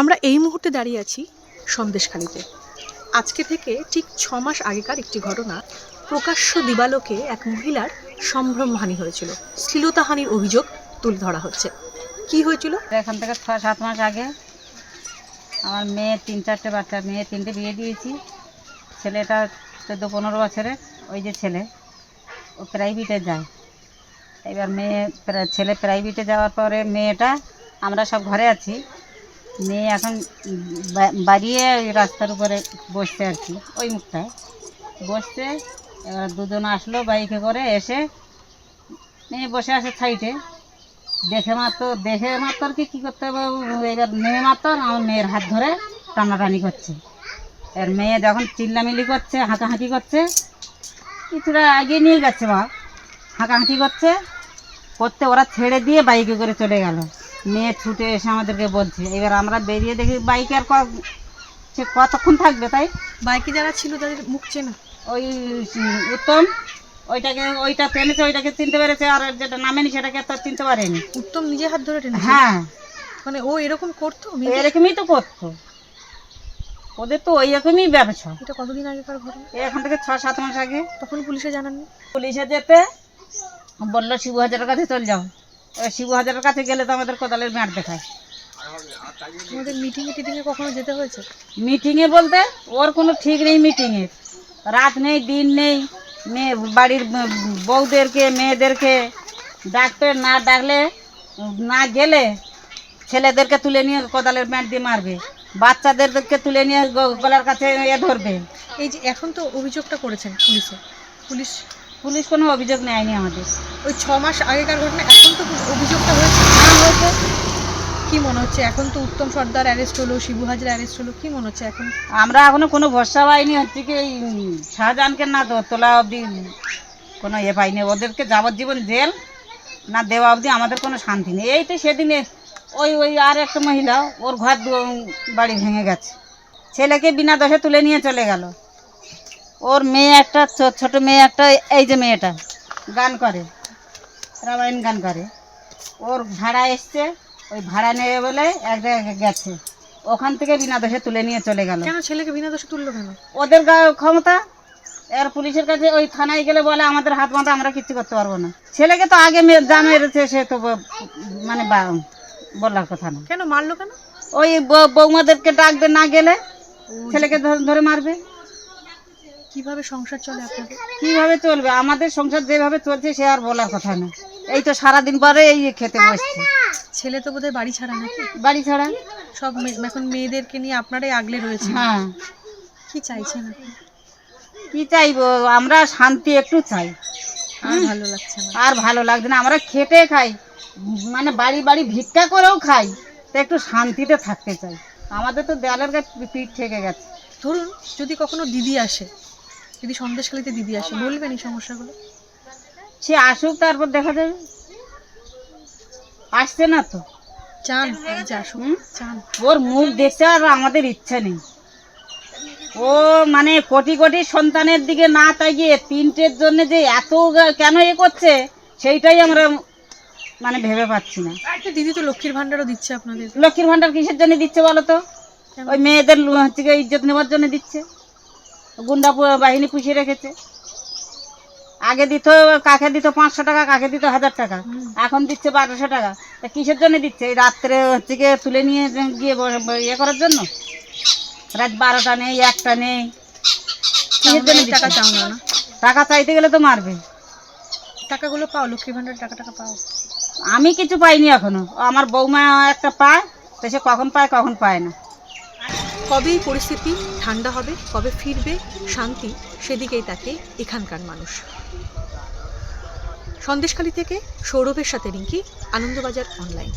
আমরা এই মুহূর্তে দাঁড়িয়ে আছি সন্দেশখালিতে। আজকে থেকে ঠিক ছ মাস আগেকার একটি ঘটনা প্রকাশ্য দিবালোকে এক মহিলার সম্ভ্রমহানি হয়েছিল। শ্লীলতাহানির অভিযোগ তুলে ধরা হচ্ছে। কি হয়েছিল? এখান থেকে ছয় সাত মাস আগে আমার মেয়ে তিন, চারটে বাচ্চা, মেয়ে তিনটে বিয়ে দিয়েছি। ছেলেটা চোদ্দ, পনেরো বছরের, ওই যে ছেলে, ও প্রাইভেটে যায়। এবার মেয়ে ছেলে প্রাইভেটে যাওয়ার পরে মেয়েটা, আমরা সব ঘরে আছি। মেয়ে এখন বাড়িয়ে ওই রাস্তার উপরে বসছে আর কি, ওই মুখটায়। বসছে, এবার দুজন আসলো বাইকে করে, এসে মেয়ে বসে আছে সাইডে। দেখে মাত্র দেখে মাত্র কি, কী করতে হবে এবার মেয়ে মাত্র আমার মেয়ের হাত ধরে টানাটানি করছে। এর মেয়ে যখন চিল্লামিলি করছে, হাঁকাহাঁকি করছে, কিছুটা এগিয়ে নিয়ে যাচ্ছে বা হাঁকাহাঁকি করছে, করতে ওরা ছেড়ে দিয়ে বাইকে করে চলে গেল। মেয়ে ছুটে এসে আমাদেরকে বলছে। এবার আমরা বেরিয়ে দেখি বাইকে আর সে কতক্ষণ থাকবে তাই? বাইকে যারা ছিল তাদের মুখ চেনা। ওই উত্তম ওইটাকে ওইটা টেনেছে ওইটাকে চিনতে পেরেছে আর যেটা নামেনি সেটাকে তো চিনতে পারেনি। উত্তম নিজে হাত ধরে টেনেছে? হ্যাঁ। মানে ও এরকম করতো? এরকমই তো করতো। ওদের তো ওই রকমই ব্যবসা। এটা কতদিন আগেকার ঘটনা? এখান থেকে ছ সাত মাস আগে। তখন পুলিশে জানাননি? পুলিশে যেতে বলল শিবু হাজারের কাছে চল যাও। শিবু হাজারের কাছে গেলে তো আমাদের কোদালের ম্যাট দেখায়। তোমাদের মিটিংয়ে টিটিংয়ে কখনো যেতে হয়েছে? মিটিংয়ে বলতে ওর কোনো ঠিক নেই মিটিংয়ের রাত নেই দিন নেই মেয়ে বাড়ির বউদেরকে মেয়েদেরকে ডাকতে না ডাকলে না গেলে ছেলেদেরকে তুলে নিয়ে কোদালের ম্যাট দিয়ে মারবে। বাচ্চাদেরকে তুলে নিয়ে গলার কাছে এ ধরবে। এই যে এখন তো অভিযোগটা করেছেন পুলিশে। পুলিশ পুলিশ কোনো অভিযোগ নেয়নি আমাদের। ওই ছ মাস আগেকার ঘটনা এখন তো অভিযোগটা হয়েছে। হ্যাঁ হয়েছে। কি মনে হচ্ছে? এখন তো উত্তম সর্দার অ্যারেস্ট হলো শিবু হাজরা অ্যারেস্ট হলো কি মনে হচ্ছে এখন? আমরা এখনও কোনো ভরসা পাইনি হচ্ছে কি এই শাহজাহানকে না তোলা অবধি কোনো ইয়ে পাইনি। ওদেরকে যাবজ্জীবন জেল না দেওয়া অবধি আমাদের কোনো শান্তি নেই। এই তো সেদিনে ওই ওই আর একটা মহিলা ওর ঘর বাড়ি ভেঙে গেছে। ছেলেকে বিনা দোষে তুলে নিয়ে চলে গেল। ওর মেয়ে একটা ছোট মেয়ে একটা এই যে মেয়েটা গান করে রামায়ণ গান করে। ওর ভাড়া এসছে ওই ভাড়া নেবে বলে এক জায়গায় গেছে। ওখান থেকে বিনা দোষে তুলে নিয়ে চলে গেল। কেন ছেলেকে বিনা দোষে তুললো কেন? ওদের ক্ষমতা এর পুলিশের কাছে ওই থানায় গেলে বলে আমাদের হাত মাথা আমরা কিচ্ছু করতে পারব না। ছেলেকে তো আগে যা মেরেছে সে তো মানে বলার কথা না। কেন মারলো কেন? ওই বৌমাদেরকে ডাকবে না গেলে ছেলেকে ধরে মারবে। কীভাবে সংসার চলে আপনাদের? কীভাবে চলবে? আমাদের সংসার যেভাবে চলছে সে আর বলার কথা না। এই তো সারাদিন পরে এই খেতে বসছে। ছেলে তো বোধহয় বাড়ি ছাড়া নাকি? বাড়ি ছাড়া? সব এখন মেয়েদেরকে নিয়ে আপনারাই আগলে রয়েছে হ্যাঁ। কি চাইছেন আপনি? কি চাইব? আমরা শান্তি একটু চাই। আর ভালো লাগছে না। আর ভালো লাগছে না। আমরা খেটে খাই। মানে বাড়ি বাড়ি ভিক্ষা করেও খাই। তো একটু শান্তিতে থাকতে চাই। আমাদের তো দেয়ালের গায়ে পিঠ থেকে গেছে। ধরুন যদি কখনো দিদি আসে যদি সন্দেশখালিতে দিদি আসে বলবেন এই সমস্যাগুলো? সে আসুক তারপর দেখা যাবে। আসছে না তো। চান যে আসুন চান। ওর মুখ দেখতে আর আমাদের ইচ্ছা নেই। ও মানে কোটি কোটি সন্তানের দিকে না তাকিয়ে তিনটের জন্য যে এত কেন এ করছে সেইটাই আমরা মানে ভেবে পাচ্ছি না। দিদি তো লক্ষ্মীর ভান্ডারও দিচ্ছে আপনাদের। লক্ষ্মীর ভান্ডার কিসের জন্য দিচ্ছে বলো তো? ওই মেয়েদের হচ্ছে ইজ্জত নেওয়ার জন্য দিচ্ছে। গুন্ডা বাহিনী পুষিয়ে রেখেছে। আগে দিত কাকে দিত? পাঁচশো টাকা কাকে দিত? হাজার টাকা। এখন দিচ্ছে বারোশো টাকা। তা কিসের জন্য দিচ্ছে? এই রাত্রে হচ্ছে গিয়ে তুলে নিয়ে গিয়ে ইয়ে করার জন্য? রাত বারোটা নেই একটা নেই। কিসের জন্য টাকা চাও না টাকা চাইতে গেলে তো মারবে। টাকাগুলো পাও লক্ষ্মীর ভান্ডার টাকা টাকা পাও। আমি কিছু পাইনি এখনও। আমার বৌমা একটা পায় তো সে কখন পায় কখন পায় না। কবে এই পরিস্থিতি ঠান্ডা হবে, কবে ফিরবে শান্তি, সেদিকেই তাকে এখানকার মানুষ। সন্দেশখালী থেকে সৌরভের সাথে রিঙ্কি, আনন্দবাজার অনলাইন